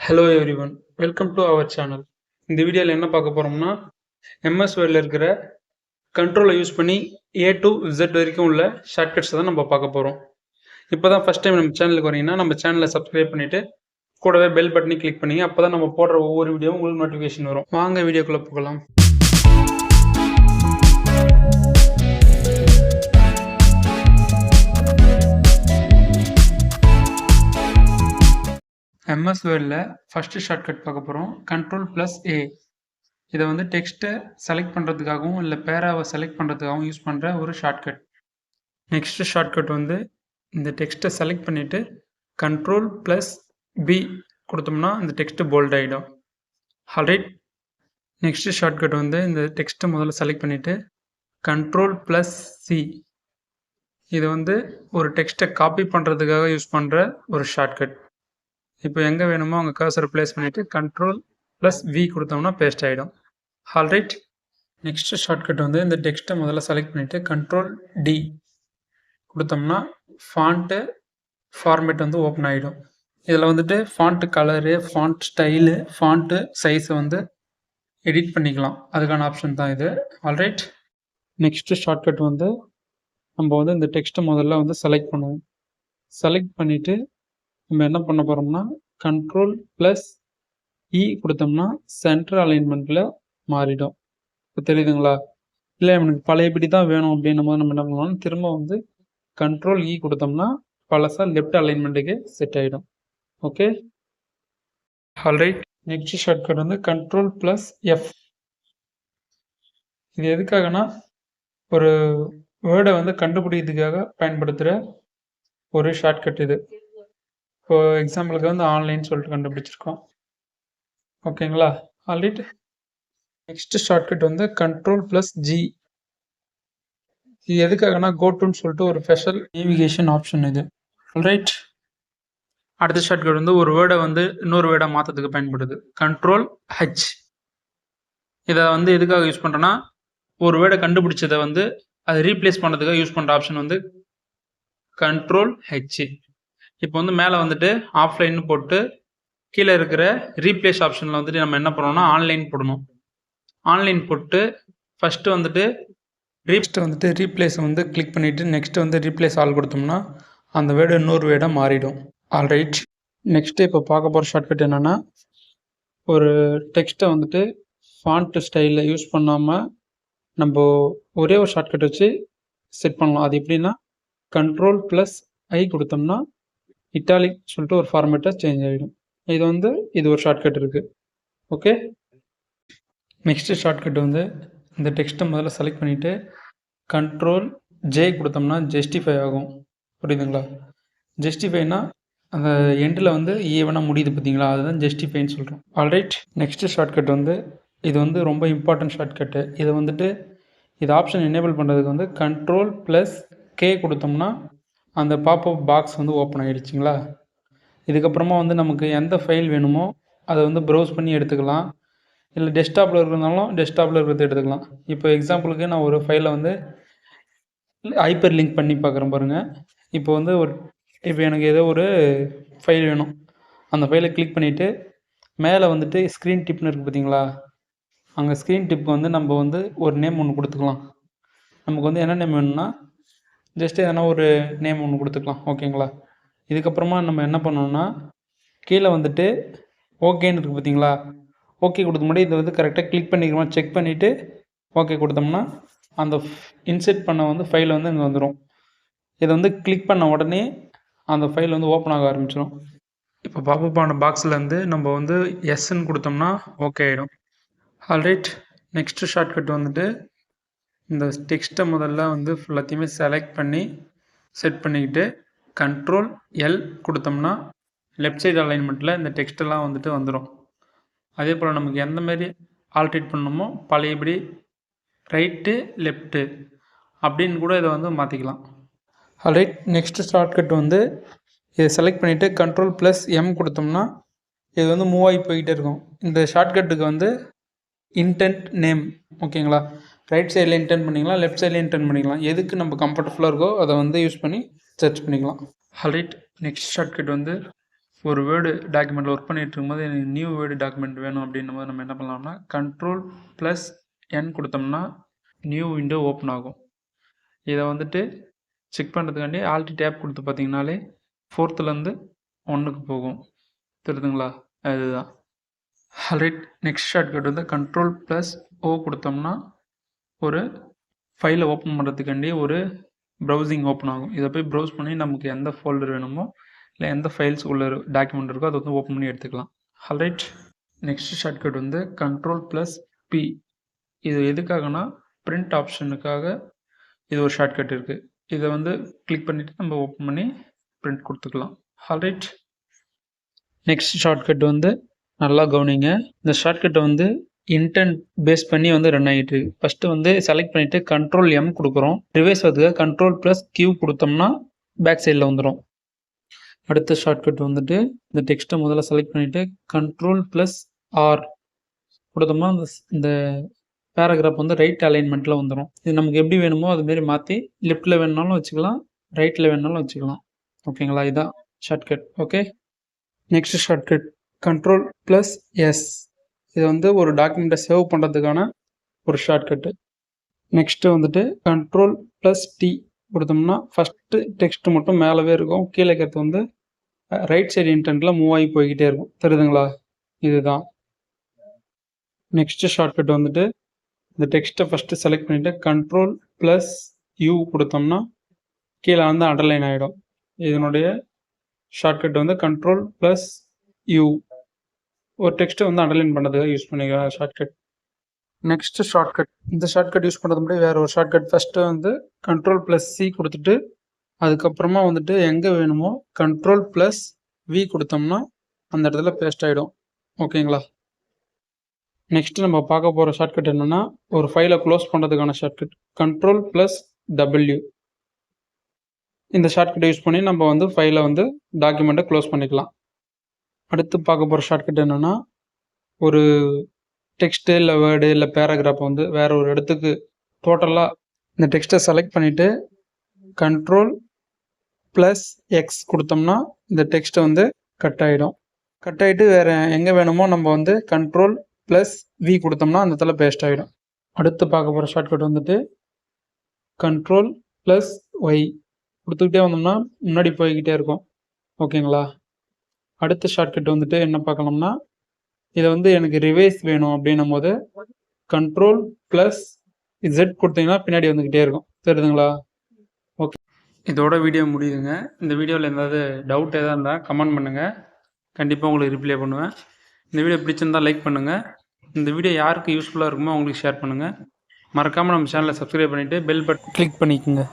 Hello everyone welcome to our channel இந்த வீடியோவில் என்ன பார்க்க போகிறோம்னா எம்எஸ் வேர்டில் இருக்கிற கண்ட்ரோலை யூஸ் பண்ணி ஏ டு இசட் வரைக்கும் உள்ள ஷார்ட்கட்ஸ் தான் நம்ம பார்க்க போகிறோம் இப்போ தான் ஃபஸ்ட் டைம் நம்ம சேனலுக்கு வரீங்கன்னா நம்ம சேனலை சப்ஸ்கிரைப் பண்ணிவிட்டு கூடவே பெல் பட்டனை கிளிக் பண்ணி அப்போ தான் நம்ம போடுற ஒவ்வொரு வீடியோவும் உங்களுக்கு நோட்டிஃபிகேஷன் வரும். வாங்க வீடியோக்குள்ளே போகலாம். எம்எஸ் வேர்டில் ஃபஸ்ட்டு ஷார்ட்கட் பார்க்க போகிறோம் கண்ட்ரோல் ப்ளஸ் ஏ இதை வந்து டெக்ஸ்ட்டை செலக்ட் பண்ணுறதுக்காகவும் இல்லை பேராவை செலக்ட் பண்ணுறதுக்காகவும் யூஸ் பண்ணுற ஒரு ஷார்ட்கட் நெக்ஸ்ட்டு ஷார்ட்கட் வந்து இந்த டெக்ஸ்ட்டை செலக்ட் பண்ணிவிட்டு கண்ட்ரோல் ப்ளஸ் பி கொடுத்தோம்னா இந்த டெக்ஸ்ட்டு போல்ட் ஆகிடும் ஹரைட் நெக்ஸ்ட்டு ஷார்ட்கட் வந்து இந்த டெக்ஸ்ட்டை முதல்ல செலக்ட் பண்ணிவிட்டு கண்ட்ரோல் ப்ளஸ் சி இது வந்து ஒரு டெக்ஸ்ட்டை காப்பி பண்ணுறதுக்காக யூஸ் பண்ணுற ஒரு ஷார்ட்கட் இப்போ எங்கே வேணுமோ அங்கே கர்சர் ப்ளேஸ் பண்ணிவிட்டு கண்ட்ரோல் ப்ளஸ் வி கொடுத்தோம்னா பேஸ்ட் ஆகிடும் ஆல்ரைட் நெக்ஸ்ட் ஷார்ட்கட் வந்து இந்த டெக்ஸ்ட்டை முதல்ல செலக்ட் பண்ணிவிட்டு கண்ட்ரோல் டி கொடுத்தோம்னா ஃபாண்ட்டு ஃபார்மேட் வந்து ஓப்பன் ஆகிடும் இதில் வந்துட்டு font colour font style font சைஸை வந்து எடிட் பண்ணிக்கலாம். அதுக்கான ஆப்ஷன் தான் இது. ஆல்ரைட் நெக்ஸ்ட்டு ஷார்ட்கட் வந்து நம்ம வந்து இந்த டெக்ஸ்ட்டை முதல்ல வந்து செலக்ட் பண்ணுவோம். செலக்ட் பண்ணிவிட்டு நம்ம என்ன பண்ண போகிறோம்னா கண்ட்ரோல் ப்ளஸ் இ e கொடுத்தோம்னா சென்டர் அலைன்மெண்ட்டில் மாறிடும். இப்போ தெரியுதுங்களா? இல்லை எனக்கு பழையபடி தான் வேணும் அப்படின்னும் போது நம்ம என்ன பண்ணுவோம் திரும்ப வந்து கண்ட்ரோல் இ e கொடுத்தோம்னா பழசாக லெஃப்ட் அலைன்மெண்ட்டுக்கு செட் ஆகிடும் ஓகே ஆல்ரைட் நெக்ஸ்ட் ஷார்ட்கட் வந்து கண்ட்ரோல் ப்ளஸ் எஃப் இது எதுக்காகனா ஒரு வேர்டை வந்து கண்டுபிடிக்கிறதுக்காக பயன்படுத்துகிற ஒரு ஷார்ட்கட் இது. இப்போ எக்ஸாம்பிளுக்கு வந்து ஆன்லைன் சொல்லிட்டு கண்டுபிடிச்சிருக்கோம். ஓகேங்களா? ஆல்ரைட் நெக்ஸ்ட் ஷார்ட்கட் வந்து கண்ட்ரோல் ப்ளஸ் ஜி இது எதுக்காகனா கோட்டுன்னு சொல்லிட்டு ஒரு ஸ்பெஷல் நேவிகேஷன் ஆப்ஷன் இது. ஆல்ரைட் அடுத்த ஷார்ட்கட் வந்து ஒரு வேர்டை வந்து இன்னொரு வேர்டை மாற்றத்துக்கு பயன்படுது. கண்ட்ரோல் ஹெச் இதை வந்து எதுக்காக யூஸ் பண்ணுறேன்னா ஒரு வேர்டை கண்டுபிடிச்சதை வந்து அதை ரீப்ளேஸ் பண்ணுறதுக்காக யூஸ் பண்ணுற ஆப்ஷன் வந்து கண்ட்ரோல் ஹெச் இப்போ வந்து மேலே வந்துட்டு ஆஃப்லைன் போட்டு கீழே இருக்கிற ரீப்ளேஸ் ஆப்ஷனில் வந்துட்டு நம்ம என்ன பண்ணணும்னா ஆன்லைன் போடணும். ஆன்லைன் போட்டு ஃபஸ்ட்டு வந்துட்டு ரீப்ஸ்ட்டு வந்துட்டு ரீப்ளேஸ் வந்து கிளிக் பண்ணிவிட்டு நெக்ஸ்ட்டு வந்து ரீப்ளேஸ் ஆல் கொடுத்தோம்னா அந்த வேர்டு இன்னொரு வேர்டாக மாறிடும். ஆல்ரைட் நெக்ஸ்ட்டு இப்போ பார்க்க போகிற ஷார்ட்கட் என்னென்னா ஒரு டெக்ஸ்ட்டை வந்துட்டு ஃபாண்ட்டு ஸ்டைலில் யூஸ் பண்ணாமல் நம்ம ஒரே ஒரு ஷார்ட்கட் வச்சு செட் பண்ணலாம். அது எப்படின்னா கண்ட்ரோல் ப்ளஸ் ஐ கொடுத்தோம்னா இட்டாலிக் சொல்லிட்டு ஒரு ஃபார்மேட்டாக சேஞ்ச் ஆகிடும் இது வந்து இது ஒரு ஷார்ட்கட் இருக்குது ஓகே நெக்ஸ்ட்டு ஷார்ட்கட் வந்து இந்த டெக்ஸ்ட்டை முதல்ல செலக்ட் பண்ணிவிட்டு கண்ட்ரோல் ஜே கொடுத்தோம்னா ஜஸ்டிஃபை ஆகும். புரியுதுங்களா? ஜஸ்டிஃபைனா அந்த எண்டில் வந்து ஈவனாக முடியுது பார்த்தீங்களா அதுதான் ஜஸ்டிஃபைன்னு சொல்கிறோம் ஆல்ரைட் நெக்ஸ்ட்டு ஷார்ட்கட் வந்து இது வந்து ரொம்ப இம்பார்ட்டன்ட் ஷார்ட்கட்டு இதை வந்துட்டு இது ஆப்ஷன் எனேபிள் பண்ணுறதுக்கு வந்து கண்ட்ரோல் ப்ளஸ் கே கொடுத்தோம்னா அந்த பாப்பப் பாக்ஸ் வந்து ஓப்பன் ஆகிடுச்சிங்களா இதுக்கப்புறமா வந்து நமக்கு எந்த ஃபைல் வேணுமோ அதை வந்து ப்ரௌஸ் பண்ணி எடுத்துக்கலாம். இல்லை டெஸ்க்டாப்பில் இருக்கிறதுனாலும் டெஸ்க்டாப்பில் இருக்கிறத எடுத்துக்கலாம். இப்போ எக்ஸாம்பிளுக்கு நான் ஒரு ஃபைலை வந்து ஹைப்பர் லிங்க் பண்ணி பார்க்குறேன் பாருங்கள் இப்போ வந்து ஒரு இப்போ எனக்கு ஏதோ ஒரு ஃபைல் வேணும். அந்த ஃபைலை கிளிக் பண்ணிவிட்டு மேலே வந்துட்டு ஸ்க்ரீன் டிப்னு இருக்குது பார்த்தீங்களா? அங்கே ஸ்க்ரீன் டிப்புக்கு வந்து நம்ம வந்து ஒரு நேம் ஒன்று கொடுத்துக்கலாம். நமக்கு வந்து என்ன நேம் வேணும்னா ஜஸ்ட் எதனா ஒரு நேம் ஒன்று கொடுத்துக்கலாம் ஓகேங்களா இதுக்கப்புறமா நம்ம என்ன பண்ணணுன்னா கீழே வந்துட்டு ஓகேன்னு இருக்குது பார்த்தீங்களா ஓகே கொடுத்த முன்னாடி இதை வந்து கரெக்டாக கிளிக் பண்ணிக்கிறோமா செக் பண்ணிவிட்டு ஓகே கொடுத்தோம்னா அந்த இன்செர்ட் பண்ண வந்து ஃபைல் வந்து இங்கே வந்துடும் இதை வந்து கிளிக் பண்ண உடனே அந்த ஃபைல் வந்து ஓப்பன் ஆக ஆரம்பிச்சிடும் இப்போ பாப்பப் ஆன பாக்ஸ்லேருந்து நம்ம வந்து எஸ்ன்னு கொடுத்தோம்னா ஓகே ஆகிடும் ஆல்ரைட் நெக்ஸ்ட்டு ஷார்ட்கட் வந்துட்டு இந்த டெக்ஸ்ட்டை முதல்ல வந்து ஃபுல்லாத்தையுமே செலக்ட் பண்ணி செட் பண்ணிக்கிட்டு கண்ட்ரோல் எல் கொடுத்தோம்னா லெஃப்ட் சைடு அலைன்மெண்ட்டில் இந்த டெக்ஸ்ட்டெல்லாம் வந்துட்டு வந்துடும் அதே போல் நமக்கு எந்த மாதிரி ஆல்ட்ரேட் பண்ணணுமோ பழையபடி ரைட்டு லெஃப்ட்டு அப்படின்னு கூட இதை வந்து மாற்றிக்கலாம் ஆல்ரைட் நெக்ஸ்ட்டு ஷார்ட்கட் வந்து இதை செலக்ட் பண்ணிவிட்டு கண்ட்ரோல் ப்ளஸ் எம் கொடுத்தோம்னா இது வந்து மூவ் ஆகி போய்கிட்டே இருக்கும். இந்த ஷார்ட்கட்டுக்கு வந்து இன்டென்ட் நேம் ஓகேங்களா ரைட் சைடில் இன்டென்ட் பண்ணிக்கலாம் லெஃப்ட் சைடில் இன்டென்ட் பண்ணிக்கலாம். எதுக்கு நம்ம கம்ஃபர்டபுளாக இருக்கோ அதை வந்து யூஸ் பண்ணி சர்ச் பண்ணிக்கலாம். ஹலைட் நெக்ஸ்ட் ஷார்ட்கட் வந்து ஒரு வேர்டு டாக்குமெண்ட்டில் ஒர்க் பண்ணிட்டு இருக்கும்போது எனக்கு நியூ வேர்டு டாக்குமெண்ட் வேணும் அப்படின்னும் போது நம்ம என்ன பண்ணலாம்னா கண்ட்ரோல் ப்ளஸ் என் கொடுத்தோம்னா நியூ விண்டோ ஓப்பன் ஆகும். இதை வந்துட்டு செக் பண்ணுறதுக்காண்டி ஆல்டி டேப் கொடுத்து பார்த்தீங்கனாலே ஃபோர்த்துலேருந்து ஒன்றுக்கு போகும். தெரியுதுங்களா? அதுதான். ஆல்ரைட் நெக்ஸ்ட் ஷார்ட்கட் வந்து கண்ட்ரோல் ப்ளஸ் ஓ கொடுத்தோம்னா ஒரு ஃபைலை ஓப்பன் பண்ணுறதுக்காண்டி ஒரு ப்ரௌசிங் ஓப்பன் ஆகும். இதை போய் ப்ரௌஸ் பண்ணி நமக்கு எந்த ஃபோல்டர் வேணுமோ இல்லை எந்த ஃபைல்ஸ் உள்ள டாக்குமெண்ட் இருக்கோ அதை வந்து ஓப்பன் பண்ணி எடுத்துக்கலாம். ஆல்ரைட் நெக்ஸ்ட் ஷார்ட்கட் வந்து கண்ட்ரோல் ப்ளஸ் பி இது எதுக்காகனா பிரிண்ட் ஆப்ஷனுக்காக இது ஒரு ஷார்ட்கட் இருக்குது இதை வந்து கிளிக் பண்ணிவிட்டு நம்ம ஓப்பன் பண்ணி பிரிண்ட் கொடுத்துக்கலாம். ஆல்ரைட் நெக்ஸ்ட் ஷார்ட்கட் வந்து நல்லா கவனிங்க. இந்த ஷார்ட்கட்டை வந்து இன்டென்ட் பேஸ் பண்ணி வந்து ரன் ஆகிட்டு இருக்கு ஃபஸ்ட்டு வந்து செலக்ட் பண்ணிவிட்டு கண்ட்ரோல் எம் கொடுக்குறோம். ரிவேஸ் வரதுக்கு கண்ட்ரோல் ப்ளஸ் கியூ கொடுத்தோம்னா பேக் சைடில் வந்துடும் அடுத்த ஷார்ட்கட் வந்துட்டு இந்த டெக்ஸ்ட்டை முதல்ல செலக்ட் பண்ணிவிட்டு கண்ட்ரோல் ப்ளஸ் ஆர் கொடுத்தோம்னா இந்த இந்த பேராகிராஃப் வந்து ரைட் அலைன்மெண்ட்டில் வந்துடும் இது நமக்கு எப்படி வேணுமோ அதுமாரி மாற்றி லெஃப்ட்டில் வேணுனாலும் வச்சுக்கலாம் ரைட்டில் வேணுனாலும் வச்சுக்கலாம். ஓகேங்களா இதான் shortcut okay next shortcut control plus S இது வந்து ஒரு டாக்குமெண்ட்டை சேவ் பண்ணுறதுக்கான ஒரு ஷார்ட்கட்டு நெக்ஸ்ட்டு வந்துட்டு கண்ட்ரோல் ப்ளஸ் டி கொடுத்தோம்னா ஃபஸ்ட்டு டெக்ஸ்ட் மட்டும் மேலவே இருக்கும். கீழே இருக்கிறது வந்து ரைட் சைடு இன்டென்ட்டில் மூவ் ஆகி போய்கிட்டே இருக்கும். தெரியுதுங்களா? இதுதான். நெக்ஸ்ட்டு ஷார்ட்கட் வந்துட்டு இந்த டெக்ஸ்ட்டை ஃபஸ்ட்டு செலக்ட் பண்ணிவிட்டு கண்ட்ரோல் ப்ளஸ் யூ கொடுத்தோம்னா கீழே வந்து அண்டர்லைன் ஆகிடும் இதனுடைய ஷார்ட்கட் வந்து கண்ட்ரோல் ப்ளஸ் யூ ஒரு டெக்ஸ்ட்டை வந்து அண்டர்லைன் பண்ணுறதுக்காக யூஸ் பண்ணிக்கலாம் ஷார்ட்கட் நெக்ஸ்ட்டு ஷார்ட்கட் இந்த ஷார்ட்கட் யூஸ் பண்ணுறது முன்னாடி வேறு ஒரு ஷார்ட்கட் ஃபஸ்ட்டு வந்து கண்ட்ரோல் ப்ளஸ் சி கொடுத்துட்டு அதுக்கப்புறமா வந்துட்டு எங்கே வேணுமோ கண்ட்ரோல் ப்ளஸ் வி கொடுத்தோம்னா அந்த இடத்துல பேஸ்ட் ஆகிடும் ஓகேங்களா நெக்ஸ்ட்டு நம்ம பார்க்க போகிற ஷார்ட்கட் என்னென்னா ஒரு ஃபைலை க்ளோஸ் பண்ணுறதுக்கான ஷார்ட்கட் கண்ட்ரோல் ப்ளஸ் டபிள்யூ இந்த ஷார்ட்கட்டை யூஸ் பண்ணி நம்ம வந்து ஃபைலை வந்து டாக்குமெண்ட்டை க்ளோஸ் பண்ணிக்கலாம். அடுத்து பார்க்க போகிற ஷார்ட்கட் என்னென்னா ஒரு டெக்ஸ்ட்டு இல்லை வேர்டு இல்லை பேராகிராஃப் வந்து வேறு ஒரு இடத்துக்கு டோட்டலாக இந்த டெக்ஸ்ட்டை செலக்ட் பண்ணிவிட்டு கண்ட்ரோல் ப்ளஸ் எக்ஸ் கொடுத்தோம்னா இந்த டெக்ஸ்ட்டை வந்து கட் ஆகிடும் கட் ஆகிட்டு வேறு எங்கே வேணுமோ நம்ம வந்து கண்ட்ரோல் ப்ளஸ் வி கொடுத்தோம்னா அந்த இடத்துல பேஸ்ட் ஆகிடும் அடுத்து பார்க்க போகிற ஷார்ட்கட் வந்துட்டு கண்ட்ரோல் ப்ளஸ் ஒய் கொடுத்துக்கிட்டே வந்தோம்னா முன்னாடி போய்கிட்டே இருக்கும். ஓகேங்களா? அடுத்த ஷார்ட்கட் வந்துட்டு என்ன பார்க்கலாம்னா இதை வந்து எனக்கு ரிவைஸ் வேணும் அப்படின்னும் போது கண்ட்ரோல் ப்ளஸ் இசட் கொடுத்தீங்கன்னா பின்னாடி வந்துக்கிட்டே இருக்கும். தெரியுதுங்களா? ஓகே இதோட வீடியோ முடியுதுங்க. இந்த வீடியோவில் ஏதாவது டவுட் எதாவது இருந்தால் கமெண்ட் பண்ணுங்கள் கண்டிப்பாக உங்களுக்கு ரிப்ளை பண்ணுவேன். இந்த வீடியோ பிடிச்சிருந்தால் லைக் பண்ணுங்கள் இந்த வீடியோ யாருக்கு யூஸ்ஃபுல்லாக இருக்குமோ அவங்களுக்கு ஷேர் பண்ணுங்கள் மறக்காமல் நம்ம சேனலை சப்ஸ்கிரைப் பண்ணிவிட்டு பெல் பட்டன் கிளிக் பண்ணிக்கோங்க.